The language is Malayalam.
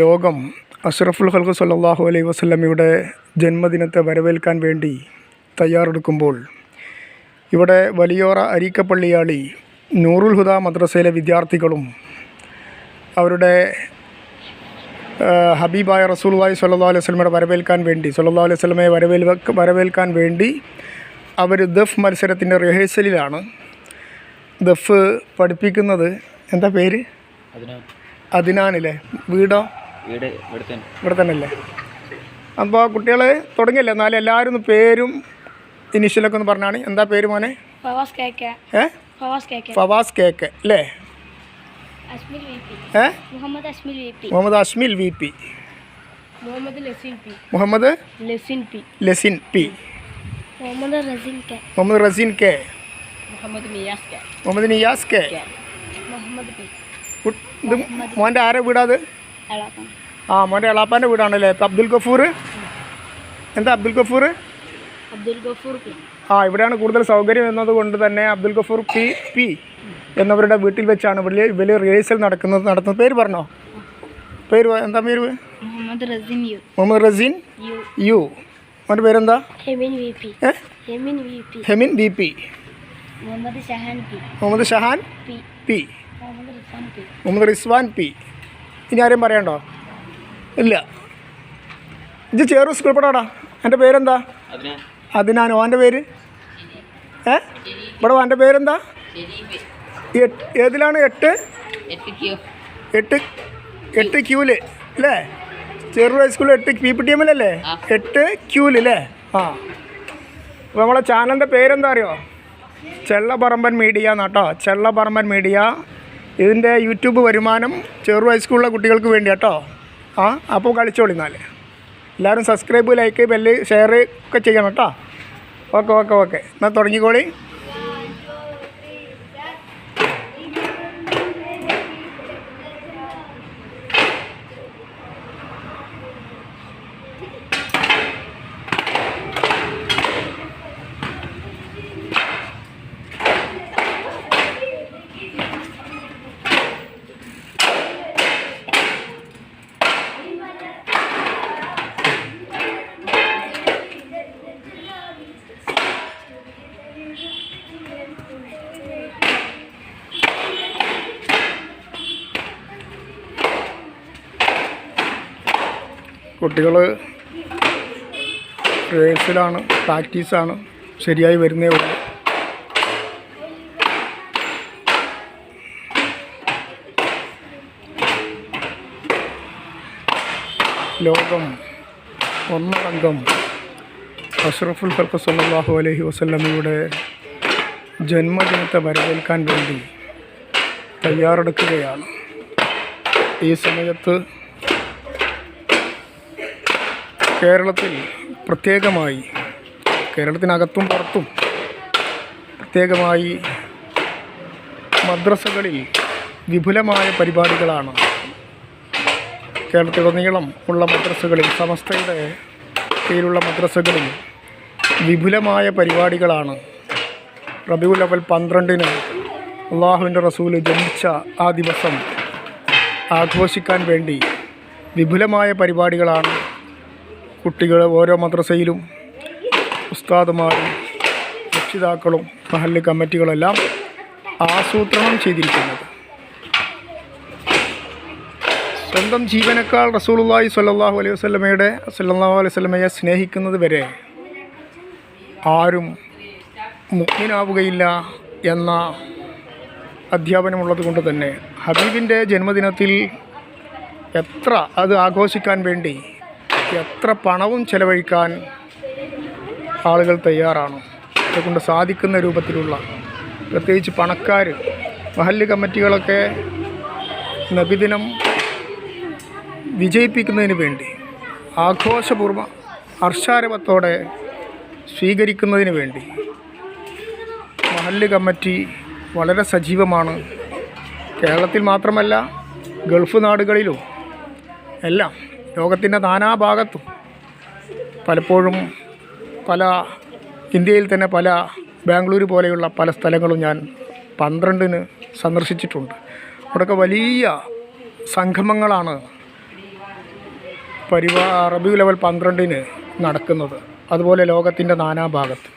ലോകം അഷ്റഫുൽ ഹൽഖ് സല്ലല്ലാഹു അലൈഹി വസല്ലമയുടെ ജന്മദിനത്തെ വരവേൽക്കാൻ വേണ്ടി തയ്യാറെടുക്കുമ്പോൾ ഇവിടെ വലിയോറ അരീക്കപ്പള്ളിയാളി നൂറുൽ ഹുദ മദ്രസയിലെ വിദ്യാർത്ഥികളും അവരുടെ ഹബീബായ റസൂലുള്ളാഹി സ്വല്ലല്ലാഹു അലൈഹി വസല്ലമയുടെ വരവേൽക്കാൻ വേണ്ടി സല്ലാ അലൈഹി സ്വലമയെ വരവേൽ വരവേൽക്കാൻ വേണ്ടി അവർ ദഫ് മത്സരത്തിന്റെ റിഹേഴ്സലിലാണ് ദഫ് പഠിപ്പിക്കുന്നത്. എന്താ പേര്? അതിനാനില്ലേ വീടോ? വീട് ഇവിടെ തന്നെ. ഇവിടെ തന്നെ അല്ലേ? അപ്പോൾ കുട്ടികൾ തുടങ്ങിയല്ലേ? എന്നാലും എല്ലാവരും ഒന്ന് പേരും ഇനീഷ്യലൊക്കെ ഒന്ന് പറഞ്ഞാണ്. എന്താ പേര് മോനെ? ഫവാസ് കേക്ക്. ഏ? ഫവാസ് കേക്ക്. ഫവാസ് കേക്ക് അല്ലേ? ഏ? Muhammad Asmil V P. Muhammad Ashmil V P. Muhammad Lasin P. Muhammad Lasin P. Lesin P. Muhammad Rasin K. Muhammad Raseen K. Muhammad Niyas K. Muhammad Niyas K. Muhammad P. മോന്റെ ആരെ വീടാത് എളാപ്പം ആ മോന്റെ എളാപ്പാന്റെ വീടാണല്ലേ? ഇപ്പം അബ്ദുൽ ഗഫൂർ? എന്താ അബ്ദുൽ ഗഫൂർ? അബ്ദുൽ ഗഫൂർ ആ ഇവിടെയാണ് കൂടുതൽ സൗകര്യം എന്നതുകൊണ്ട് തന്നെ അബ്ദുൽ ഗഫൂർ പി പി എന്നവരുടെ വീട്ടിൽ വെച്ചാണ് വലിയ വലിയ റിഹേഴ്സൽ നടക്കുന്നത്. നടത്തുന്നത് പേര് പറഞ്ഞോ? പേര് എന്താ പേര്? മുഹമ്മദ് റസിൻ യു. അവന്റെ പേരെന്താ? Hemin V P. Muhammad Shahan P. Muhammad Shahan P. Muhammad Rizwan P. ഇനി ആരെയും പറയണ്ടോ? ഇല്ല. ഇത് ചേറു സ്കൂൾ പെടാടാ എന്റെ പേരെന്താ? അതിന് അതിനാനോ എന്റെ പേര്? ഏ? ഇവിടെ എന്റെ പേരെന്താ? ഏതിലാണ് എട്ട്? എട്ട് എട്ട് ക്യൂൽ അല്ലേ? ചെറു ഹൈസ്കൂളിൽ എട്ട് പി പി ടി എമ്മിലല്ലേ എട്ട് ക്യൂൽ അല്ലേ? ആ. അപ്പോൾ നമ്മളെ ചാനലിന്റെ പേരെന്താ അറിയോ? ചെള്ളപറമ്പൻ മീഡിയ എന്നാട്ടോ. ചെള്ളപറമ്പൻ മീഡിയ ഇതിന്റെ യൂട്യൂബ് വരുമാനം ചെറു ഹൈസ്കൂളിലെ കുട്ടികൾക്ക് വേണ്ടി കേട്ടോ. ആ അപ്പോൾ കളിച്ചോളി എന്നാൽ എല്ലാവരും സബ്സ്ക്രൈബ് ലൈക്ക് ബെല്ല് ഷെയർ ഒക്കെ ചെയ്യണം കേട്ടോ. ഓക്കെ ഓക്കെ ഓക്കെ എന്നാൽ തുടങ്ങിക്കോളി. കുട്ടികൾ റിഹേഴ്സലാണ് പ്രാക്ടീസാണ് ശരിയായി വരുന്നേ ഉള്ളൂ. ലോകം ഒന്നടങ്കം അഷ്റഫുൽ ഖൽഖ് സല്ലാഹു അലഹി വസ്ലമിയുടെ ജന്മദിനത്തെ വരവേൽക്കാൻ വേണ്ടി തയ്യാറെടുക്കുകയാണ്. ഈ സമയത്ത് കേരളത്തിൽ പ്രത്യേകമായി കേരളത്തിനകത്തും പുറത്തും പ്രത്യേകമായി മദ്രസകളിൽ വിപുലമായ പരിപാടികളാണ് കേരളത്തിലുടനീളം ഉള്ള മദ്രസകളിൽ സമസ്തയുടെ കീഴിലുള്ള മദ്രസകളിൽ വിപുലമായ പരിപാടികളാണ്. റബിയുൽ അവൽ പന്ത്രണ്ടിന് അള്ളാഹുവിന്റെ റസൂൽ ജനിച്ച ആ ദിവസം ആഘോഷിക്കാൻ വേണ്ടി വിപുലമായ പരിപാടികളാണ് കുട്ടികൾ ഓരോ മദ്രസയിലും ഉസ്താദുമാരും രക്ഷിതാക്കളും മഹല്ല് കമ്മിറ്റികളെല്ലാം ആസൂത്രണം ചെയ്തിരിക്കുന്നത്. സ്വന്തം ജീവനേക്കാൾ റസൂലുള്ളാഹി സ്വല്ലല്ലാഹു അലൈഹി വസല്ലമയുടെ സ്വല്ലല്ലാഹു അലൈഹി വസല്ലമയെ സ്നേഹിക്കുന്നത് വരെ ആരും മുഗ്മിനാവുകയില്ല എന്ന അധ്യാപനമുള്ളത് കൊണ്ട് തന്നെ ഹബീബിന്റെ ജന്മദിനത്തിൽ എത്ര അത് ആഘോഷിക്കാൻ വേണ്ടി എത്ര പണവും ചെലവഴിക്കാൻ ആളുകൾ തയ്യാറാണ്? അതുകൊണ്ട് സാധിക്കുന്ന രൂപത്തിലുള്ള പ്രത്യേകിച്ച് പണക്കാർ മഹല്ല് കമ്മിറ്റികളൊക്കെ നബിദിനം വിജയിപ്പിക്കുന്നതിന് വേണ്ടി ആഘോഷപൂർവ ഹർഷാരവത്തോടെ സ്വീകരിക്കുന്നതിന് വേണ്ടി മഹല്ല് കമ്മിറ്റി വളരെ സജീവമാണ്. കേരളത്തിൽ മാത്രമല്ല ഗൾഫ് നാടുകളിലും എല്ലാം ലോകത്തിന്റെ നാനാഭാഗത്തും പലപ്പോഴും പല ഇന്ത്യയിൽ തന്നെ പല ബാംഗ്ലൂർ പോലെയുള്ള പല സ്ഥലങ്ങളും ഞാൻ പന്ത്രണ്ടിന് സന്ദർശിച്ചിട്ടുണ്ട്. അവിടെയൊക്കെ വലിയ സംഗമങ്ങളാണ് പരിവാ റബിയു ലെവൽ പന്ത്രണ്ടിന് നടക്കുന്നത്. അതുപോലെ ലോകത്തിന്റെ നാനാഭാഗത്ത്.